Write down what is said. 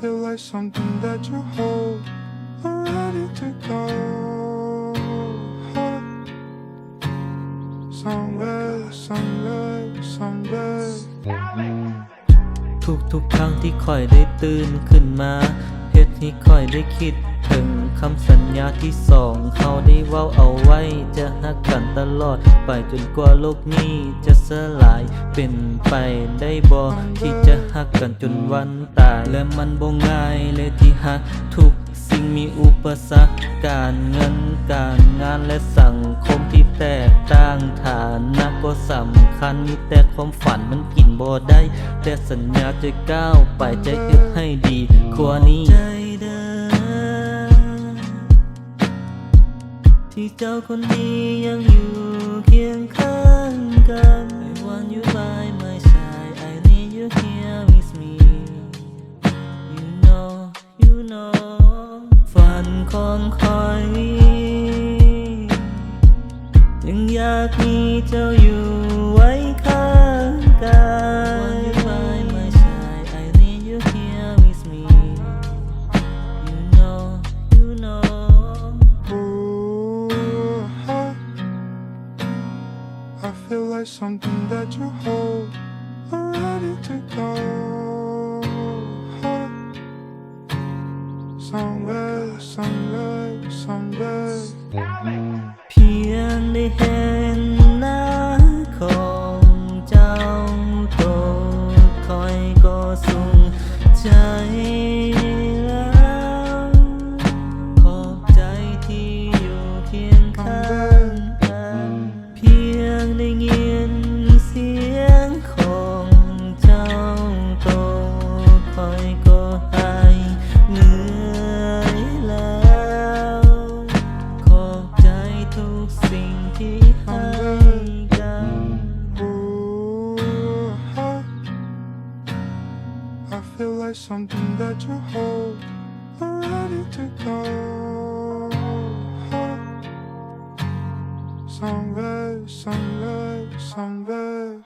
feel like something that you hold, I'm ready to go. Somewhere, somewhere, somewhere. ทุกทุกๆครั้งที่คอยได้ตื่นขึ้นมาเฮ็ดให้คอยได้คิดถึงคำสัญญาที่สองเขาได้เว้าเอาไว้ จะหักกันตลอดไปจนกว่าโลกนี้จะสลาย เป็นไปได้บ่ที่จะหักกันจนวันตาย และมันบ่ง่ายเลยที่หักทุกสิ่งมีอุปสรรคการเงินการงานและสังคมที่แตกต่างฐานะก็สำคัญมีแต่ความฝันมันกินบ่ได้ แต่สัญญาจะก้าวไปจะยึดให้ดีกว่านี้ที่เจ้าคนนี้ยังอยู่เคียงข้างกัน ของคอยยังอยากมีเจ้าอยู่ไว้ข้างกาย Want you by my side I need you here with me You know you know Ooh, huh. I feel like something that you hold, I'm ready to go. somewhere, somewhere. เพียงได้เห็นหน้าของเจ้าตัวคอยก็สุงใจแล้วขอบใจที่อยู่เคียงข้างกันเพียงได้ยิน feel like something that you hold, I'm ready to go. Somewhere, somewhere, somewhere.